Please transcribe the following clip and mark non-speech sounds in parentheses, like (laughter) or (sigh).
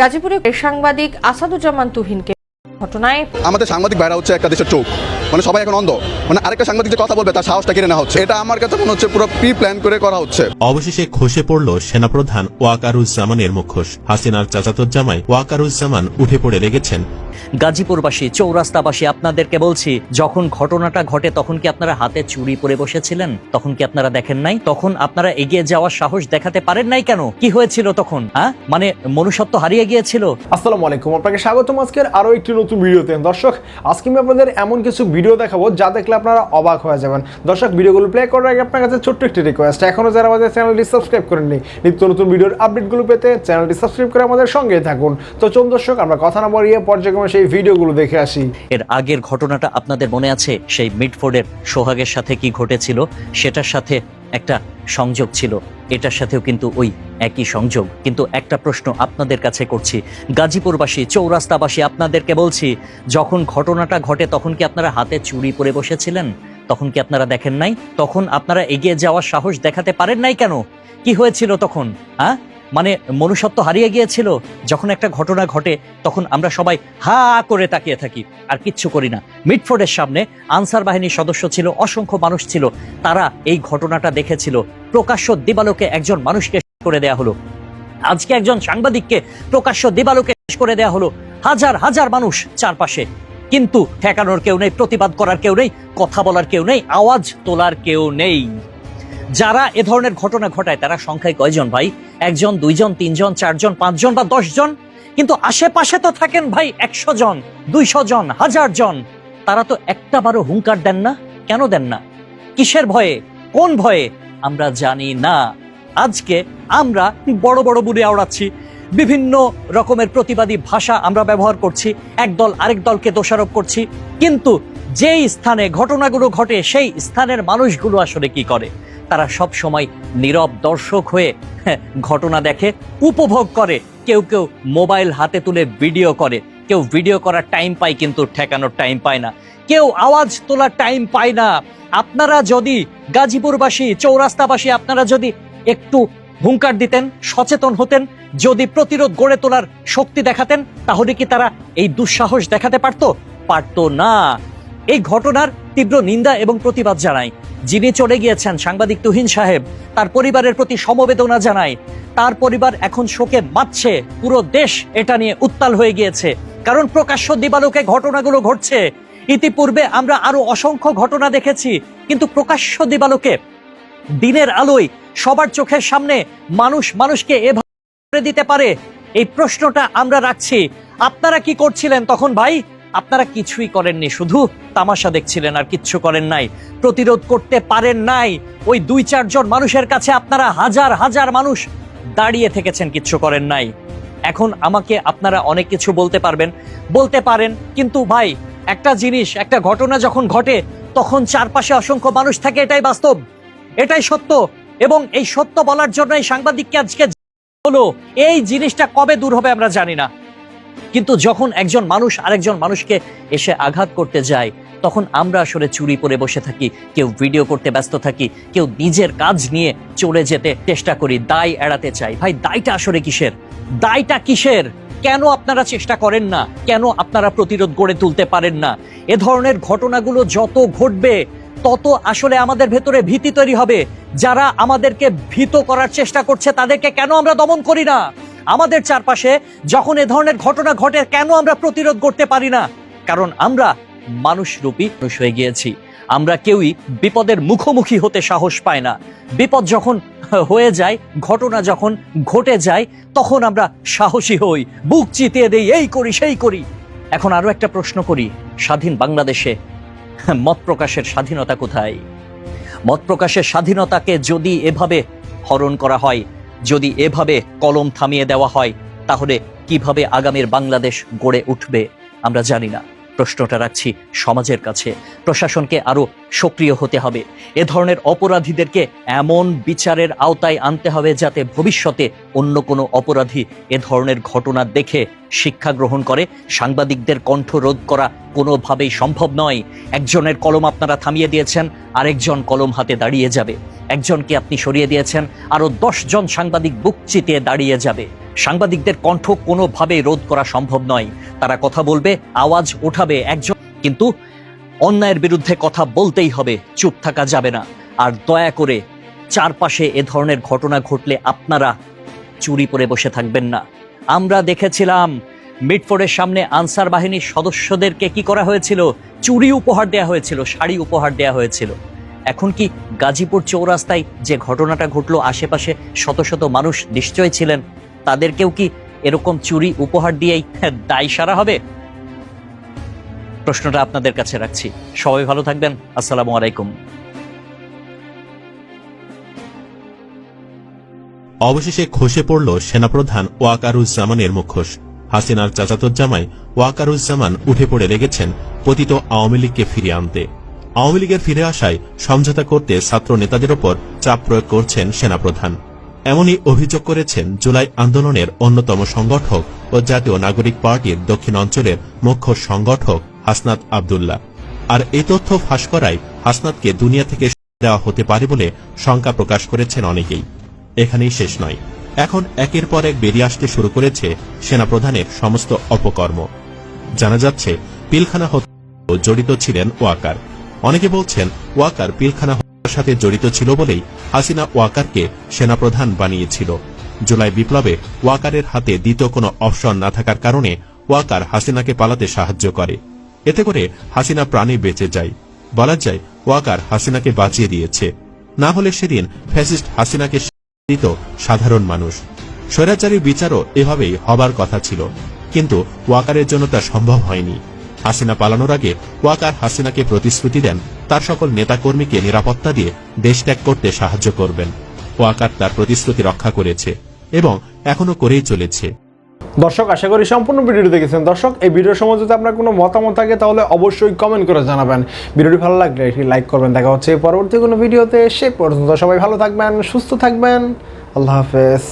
গাজীপুরে সাংবাদিক আসাদুজ্জামান তুহিনকে ঘটনায় আমাদের সাংবাদিক বেড়া হচ্ছে একটা দেশের চোখ। মানে সবাই এখন অন্ধ। মানে আরেকটা সাংবাদিক যে কথা বলবে তার সাহসটা কিনে নেওয়া হচ্ছে। এটা আমার কাছে মনে হচ্ছে পুরো প্রি প্ল্যান করে করা হচ্ছে। অবশেষে খসে পড়ল সেনাপ্রধান ওয়াকারুজ্জামানের মুখোশ। হাসিনার চাচাতো জামাই ওয়াকারুজ্জামান উঠে পড়ে লেগেছেন গাজীপুরবাসী, চৌরাস্তাবাসী, আপনাদেরকে বলছি, যখন ঘটনাটা ঘটে, তখন কি আপনারা হাতে চুরি পরে বসেছিলেন? তখন কি আপনারা দেখেন নাই? তখন আপনারা এগিয়ে যাওয়ার সাহস দেখাতে পারেন নাই কেন? কি হয়েছিল তখন হ্যাঁ মানে মনুষ্যত্ব হারিয়ে গিয়েছিল? আসসালামু আলাইকুম, আপনাকে স্বাগতম আজকের আরও একটি নতুন ভিডিওতে। দর্শক, আজকে আমি আপনাদের এমন কিছু ভিডিও দেখাবো যা দেখলে আপনারা অবাক হয়ে যাবেন। দর্শক, ভিডিওগুলো প্লে করার আগে আপনার কাছে ছোট্ট একটি রিকোয়েস্ট এখনও যারা আমাদের চ্যানেলটি সাবস্ক্রাইব করেননি, নিত্য নতুন ভিডিওর আপডেটগুলো পেতে চ্যানেলটি সাবস্ক্রাইব করে আমাদের সঙ্গে থাকুন। তো চলুন দর্শক, আমরা কথা না বাড়িয়ে পর্যায়ক্রমে সেই ভিডিওগুলো দেখে আসি। এর আগের ঘটনাটা আপনাদের মনে আছে? সেই মিডফোর্ডের সোহাগের সাথে কি ঘটেছিল? সেটার সাথে একটা সংযোগ ছিল। এটার সাথেও কিন্তু ওই একই সংযোগ। কিন্তু একটা প্রশ্ন আপনাদের কাছে করছি। গাজীপুরবাসী, চৌরাস্তাবাসী, আপনাদেরকে বলছি, যখন ঘটনাটা ঘটে, তখন কি আপনারা হাতে চুরি পরে বসেছিলেন? তখন কি আপনারা দেখেন নাই? তখন আপনারা এগিয়ে যাওয়ার সাহস দেখাতে পারেন নাই কেন? কি হয়েছিল তখন? হ্যাঁ মানে মনুষ্যত্ব হারিয়ে গিয়েছিল, যখন একটা ঘটনা ঘটে, তখন আমরা সবাই হা করে তাকিয়ে থাকি, আর কিচ্ছু করি না। মিটফোর্ডের সামনে আনসার বাহিনীর সদস্য ছিল, অসংখ্য মানুষ ছিল, তারা এই ঘটনাটা দেখেছিল। প্রকাশ্য দিবালোকে একজন মানুষকে করে দেয়া হলো। আজকে একজন সাংবাদিককে প্রকাশ্য দিবালোকে শেষ করে দেয়া হলো। হাজার হাজার মানুষ চারপাশে। কিন্তু ঠেকানোর কেউ নেই, প্রতিবাদ করার কেউ নেই, কথা বলার কেউ নেই, আওয়াজ তোলার কেউ নেই। যারা এ ধরনের ঘটনা ঘটায়, তারা সংখ্যায় কয়জন ভাই? একজন, দুইজন, তিনজন, চারজন, পাঁচজন বা দশ জন কিন্তু আশেপাশে তো থাকেন ভাই একশো জন দুইশো জন হাজার জন তারা তো একটা বারো হুঙ্কার দেন না? কেন দেন না? কিসের ভয়ে? কোন ভয়ে? আমরা জানি না। আজকে আমরা বড় বড় বুড়ে আওড়াচ্ছি। বিভিন্ন রকমের প্রতিবাদী ভাষা আমরা ব্যবহার করছি। একদল আরেক দলকে দোষারোপ করছি। কিন্তু যেই স্থানে ঘটনাগুলো ঘটে, সেই স্থানের মানুষগুলো আসলে কি করে? তারা সব সময় নীরব দর্শক হয়ে হ্যাঁ, ঘটনা দেখে উপভোগ করে। কেউ কেউ মোবাইল হাতে তুলে ভিডিও করে। কেউ ভিডিও করার টাইম পায় কিন্তু ঠেকানোর টাইম পায় না। কেউ আওয়াজ তোলার টাইম পায় না। আপনারা যদি গাজীপুরবাসী চৌরাস্তাবাসী আপনারা যদি একটু হুঙ্কার দিতেন সচেতন হতেন যদি প্রতিরোধ গড়ে তোলার শক্তি দেখাতেন তাহলে কি তারা এই দুঃসাহস দেখাতে পারতো? পারতো না। এই ঘটনার তীব্র নিন্দা এবং প্রতিবাদ জানাই। যিনি চলে গিয়েছেন, সাংবাদিক তুহিন সাহেব, তার পরিবারের প্রতি সমবেদনা জানাই তার পরিবার এখন শোকে মাতছে, পুরো দেশ এটা নিয়ে উত্তাল হয়ে গিয়েছে। কারণ প্রকাশ্য দিবালোকে ঘটনাগুলো ঘটছে। ইতিপূর্বে আমরা আরও অসংখ্য ঘটনা দেখেছি, কিন্তু প্রকাশ্য দিবালোকে দিনের আলোয় সবার চোখের সামনে মানুষ মানুষকে এভাবে দিতে পারে, এই প্রশ্নটা আমরা রাখছি। আপনারা কি করছিলেন তখন ভাই? আপনারা কিছুই করেননি, শুধু তামাশা দেখছিলেন আর কিচ্ছু করেন নাই, প্রতিরোধ করতে পারেন নাই। ওই দুই, চারজন মানুষের কাছে আপনারা হাজার হাজার মানুষ দাঁড়িয়ে থেকেছেন, কিচ্ছু করেন নাই। এখন আমাকে আপনারা অনেক কিছু বলতে পারবেন, বলতে পারেন, কিন্তু ভাই, একটা জিনিস, একটা ঘটনা যখন ঘটে, তখন চারপাশে অসংখ্য মানুষ থাকে, এটাই বাস্তব। এটাই সত্য। এবং এই সত্য বলার জন্য এই সাংবাদিককে আজকে হলো এই জিনিসটা কবে দূর হবে আমরা জানি না। কিন্তু যখন একজন মানুষ আরেকজন মানুষকে এসে আঘাত করতে যায়, তখন আমরা আসলে চুরি পরে বসে থাকি, কেউ ভিডিও করতে ব্যস্ত থাকি, কেউ নিজের কাজ নিয়ে চলে যেতে চেষ্টা করি, দায় এড়াতে চাই। ভাই, দায়টা আসলে কিসের? দায়টা কিসের? কেন আপনারা চেষ্টা করেন না? কেন আপনারা প্রতিরোধ গড়ে তুলতে পারেন না? এ ধরনের ঘটনাগুলো যত ঘটবে, তত আসলে আমাদের ভেতরে ভীতি তৈরি হবে। যারা আমাদেরকে ভীত করার চেষ্টা করছে, তাদেরকে কেন আমরা দমন করি না? আমাদের চারপাশে যখন এ ধরনের ঘটনা ঘটে, কেন আমরা প্রতিরোধ করতে পারি না? কারণ আমরা মানুষরূপী মানুষ হয়ে গিয়েছি। আমরা কেউই বিপদের মুখোমুখি হতে সাহস পায় না। বিপদ যখন হয়ে যায়, ঘটনা যখন ঘটে যায়, তখন আমরা সাহসী হই, বুক চিতিয়ে দেই, এই করি, সেই করি। এখন আরও একটা প্রশ্ন করি, স্বাধীন বাংলাদেশে মত প্রকাশের স্বাধীনতা কোথায়? মত প্রকাশের স্বাধীনতাকে যদি এভাবে হরণ করা হয় যদি এভাবে কলম থামিয়ে দেওয়া হয়, তাহলে কীভাবে আগামীর বাংলাদেশ গড়ে উঠবে, আমরা জানি না। প্রশ্নটা রাখছি সমাজের কাছে। প্রশাসনকে আরও সক্রিয় হতে হবে। এ ধরনের অপরাধীদেরকে এমন বিচারের আওতায় আনতে হবে যাতে ভবিষ্যতে অন্য কোনো অপরাধী এ ধরনের ঘটনা দেখে শিক্ষা গ্রহণ করে। সাংবাদিকদের কণ্ঠ রোধ করা কোনোভাবেই সম্ভব নয়। একজনের কলম আপনারা থামিয়ে দিয়েছেন, আরেকজন কলম হাতে দাঁড়িয়ে যাবে। একজনকে আপনি সরিয়ে দিয়েছেন আরও জন সাংবাদিক বুক চিতিয়ে দাঁড়িয়ে যাবে। সাংবাদিকদের কণ্ঠ কোনোভাবে রোধ করা সম্ভব নয়। তারা কথা বলবে, আওয়াজ ওঠাবে একজন, কিন্তু অন্যায়ের বিরুদ্ধে কথা বলতেই হবে, চুপ থাকা যাবে না। আর দয়া করে চারপাশে এ ধরনের ঘটনা ঘটলে আপনারা চুরি পরে বসে থাকবেন না। আমরা দেখেছিলাম মিটফোর্ডের সামনে আনসার বাহিনীর সদস্যদেরকে কি করা হয়েছিল? চুরি উপহার দেয়া হয়েছিল, শাড়ি উপহার দেয়া হয়েছিল। এখন কি গাজীপুর চৌরাস্তায় যে ঘটনাটা ঘটলো, আশেপাশে শত শত মানুষ নিশ্চয় ছিলেন? তাদেরকেও কি এরকম চুরি উপহার দিয়েই (laughs) দায় সারা হবে? প্রশ্নটা আপনাদের কাছে রাখছি। সবাই ভালো থাকবেন। আসসালামু আলাইকুম। অবশেষে খসে পড়ল সেনাপ্রধান ওয়াকারুজ্জামানের মুখোশ। হাসিনার চাচাতো জামাই ওয়াকারুজ্জামান উঠে পড়ে লেগেছেন পতিত আওয়ামী লীগকে ফিরিয়ে আনতে। আওয়ামী লীগের ফিরে আসায় সমঝোতা করতে ছাত্র নেতাদের ওপর চাপ প্রয়োগ করছেন সেনাপ্রধান। এমনই অভিযোগ করেছেন জুলাই আন্দোলনের অন্যতম সংগঠক ও জাতীয় নাগরিক পার্টির দক্ষিণ অঞ্চলের মুখ্য সংগঠক হাসনাত আবদুল্লাহ। আর এই তথ্য ফাঁস করায় হাসনাতকে দুনিয়া থেকে দেওয়া হতে পারে বলে শঙ্কা প্রকাশ করেছেন অনেকেই। এখানেই শেষ নয়। এখন একের পর এক বেরিয়ে আসতে শুরু করেছে সেনাপ্রধানের সমস্ত অপকর্ম। জানা যাচ্ছে, পিলখানা হত্যা জড়িত ছিলেন ওয়াকার। অনেকে বলছেন, ওয়াকার পিলখানা সাথে জড়িত ছিল বলেই হাসিনা ওয়াকারকে সেনাপ্রধান বানিয়েছিল। জুলাই বিপ্লবে ওয়াকারের হাতে দ্বিতীয় কোনো অপশন না থাকার কারণে ওয়াকার হাসিনাকে পালাতে সাহায্য করে। এতে করে হাসিনা প্রাণে বেঁচে যায়। বলা যায়, ওয়াকার হাসিনাকে বাঁচিয়ে দিয়েছে। না হলে সেদিন ফ্যাসিস্ট হাসিনাকে দিত সাধারণ মানুষ। স্বৈরাচারী বিচারও এভাবেই হবার কথা ছিল। কিন্তু ওয়াকারের জন্য তা সম্ভব হয়নি। হাসিনা পালানোর আগে ওয়াকার হাসিনাকে প্রতিশ্রুতি দেন তার সকল নেতাকর্মীকে নিরাপত্তা দিয়ে দেশ ত্যাগ করতে সাহায্য করবেন। ওয়াকার তার প্রতিশ্রুতি রক্ষা করেছে এবং এখনও করেই চলেছে। দর্শক, আশা করি সম্পূর্ণ ভিডিওটি দেখেছেন। দর্শক, এই ভিডিওর সময় যদি আপনার কোনো মতামত থাকে, তাহলে অবশ্যই কমেন্ট করে জানাবেন। ভিডিওটি ভালো লাগলে একটি লাইক করবেন। দেখা হচ্ছে পরবর্তী কোনো ভিডিওতে। সে পর্যন্ত সবাই ভালো থাকবেন, সুস্থ থাকবেন। আল্লাহ হাফেজ।